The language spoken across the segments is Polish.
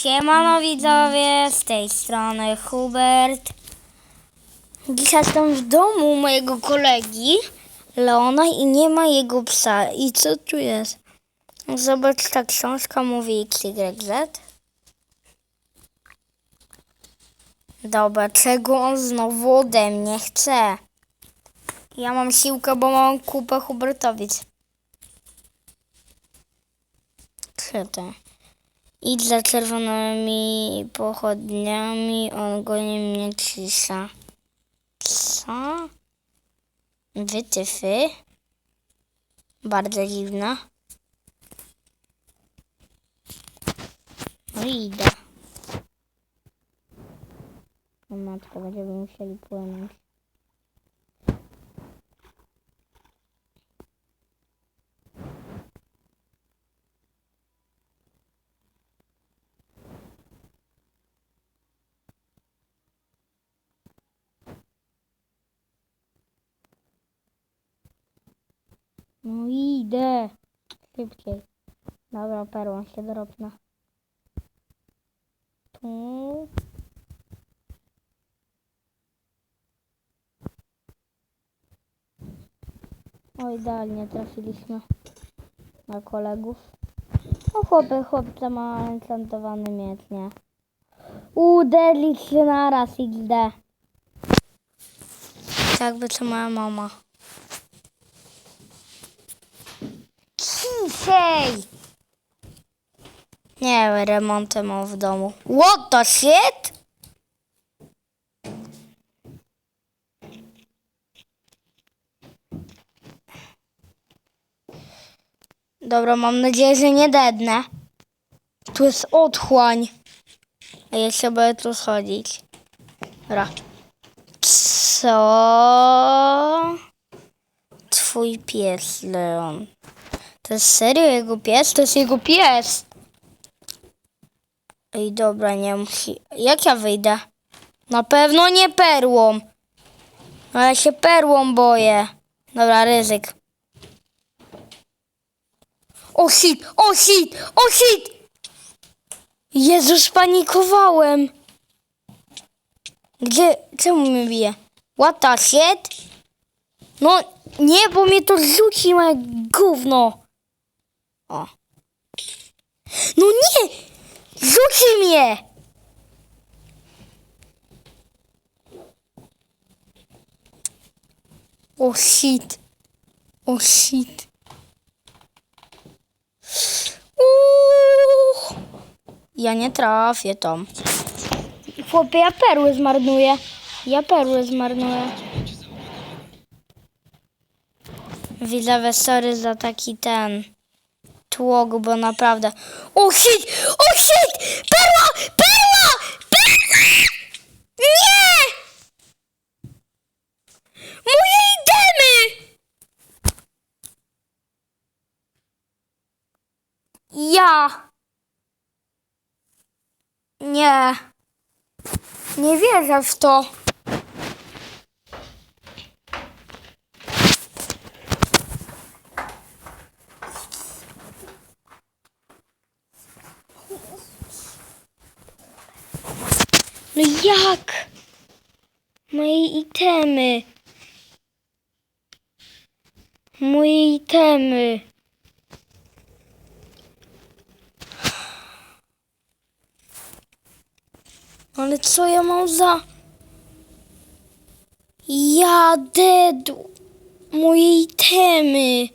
Siemano widzowie, z tej strony Hubert. Dzisiaj jestem w domu mojego kolegi Leona i nie ma jego psa. I co tu jest? Zobacz, ta książka mówi XYZ. Dobra, czego on znowu ode mnie chce? Ja mam siłkę, bo mam kupę Hubertowic. To? Idź za czerwonymi pochodniami, on goni mnie cisza. Co? Wytyfy? Bardzo dziwne. No idę. Matko, będziemy musieli płynąć. No idę. Szybciej. Dobra, perłą się drobna. Tu. O, idealnie trafiliśmy na kolegów. O, chłopy, chłopca ma enchantowany miecz, nie? Uderzyć się naraz, XD. Tak co moja mama. Ciszej! Nie, remontę mam w domu. What the shit? Dobra, mam nadzieję, że nie dednę. Tu jest otchłań. A ja się będę tu schodzić. Dobra. Co? Twój pies, Leon. To jest serio jego pies? To jest jego pies. Ej, dobra, nie musi. Jak ja wyjdę? Na pewno nie perłą. No ja się perłą boję. Dobra, ryzyk. O shit, o shit, o shit! Jezus, panikowałem. Gdzie, czemu mnie bije? What the shit? No nie, bo mnie to rzuci moje gówno. O. No nie! Rzuci mnie! O shit. O shit. Uuu. Ja nie trafię tam. Chłopie, ja perły zmarnuję. Ja perły zmarnuję. Widzowie, sorry za taki ten tłok, bo naprawdę... O shit! O shit! Perła! Perła! Perła! Nie! Moje itemy! Ja. Nie. Nie wierzę w to. No jak? Moje itemy. Moje itemy. Ale co ja mam za... Ja dedu. Moje itemy.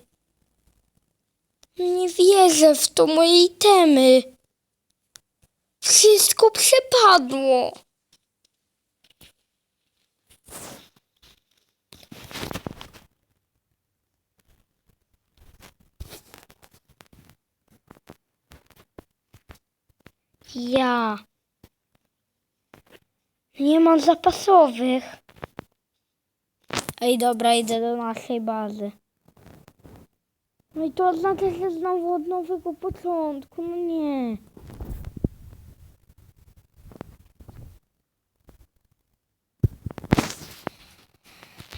Nie wierzę w to, moje itemy. Wszystko przepadło. Ja. Nie mam zapasowych. Ej, dobra, idę do naszej bazy. No i to oznacza, że znowu od nowego początku. No nie.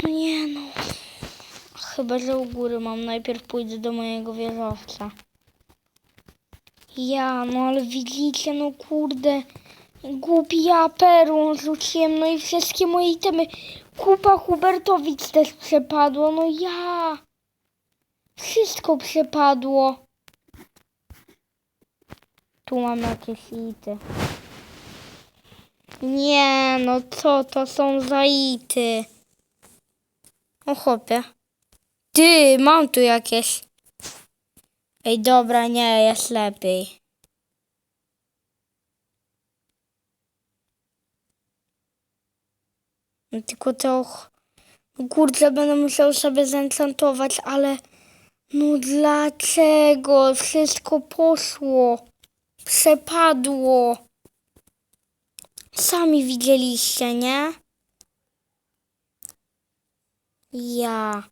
No nie no. Chyba, że u góry mam. Najpierw pójdę do mojego wieżowca. Ja, no ale widzicie, no kurde. Głupi ja perłą rzuciłem, no i wszystkie moje itemy. Kupa Hubertowic też przepadło, no ja. Wszystko przepadło. Tu mam jakieś ity. Nie, no co to są za ity? O chłopie. Ty, mam tu jakieś. Ej, dobra, nie, jest lepiej. No tylko to... No kurczę, będę musiał sobie zenchantować, ale... No dlaczego? Wszystko poszło. Przepadło. Sami widzieliście, nie? Ja.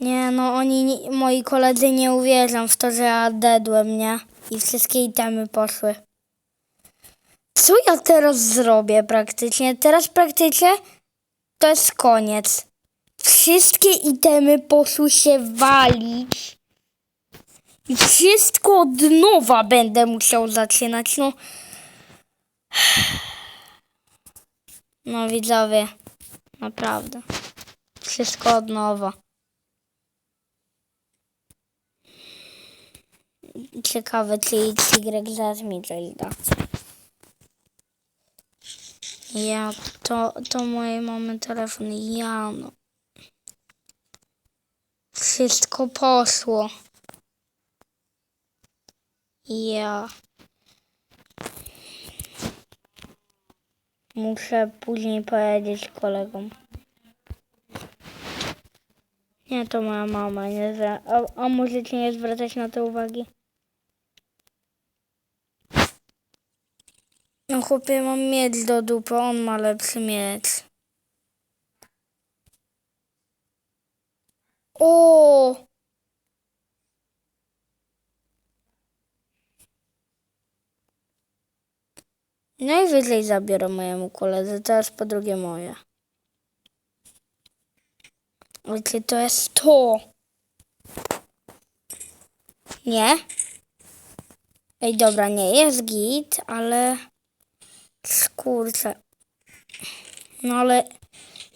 Nie, no oni, moi koledzy nie uwierzą w to, że ja dedłem, nie? I wszystkie itemy poszły. Co ja teraz zrobię praktycznie? Teraz praktycznie to jest koniec. Wszystkie itemy poszły się walić. I wszystko od nowa będę musiał zaczynać, no. No widzowie, naprawdę. Wszystko od nowa. Ciekawe, czy Y zaraz mi coś. Ja, to, to moje mamy telefon. Ja, no. Wszystko poszło. Ja. Muszę później powiedzieć kolegom. Nie, to moja mama. Nie za... a, a możecie nie zwracać na to uwagi? No chłopie, mam miecz do dupy, on ma lepszy miecz. O! Najwyżej zabiorę mojemu koledze, teraz po drugie moje. Wiecie, to jest to. Nie? Ej, dobra, nie jest git, ale... Skurczę. No ale...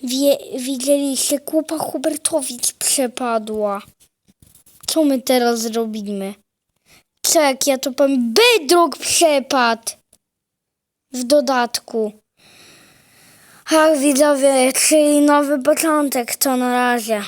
Wie, widzieliście, kupa Hubertowic przepadła. Co my teraz zrobimy? Czek, ja to powiem, Bedrock przepadł! W dodatku. Ach, widzowie, czyli nowy początek, to na razie.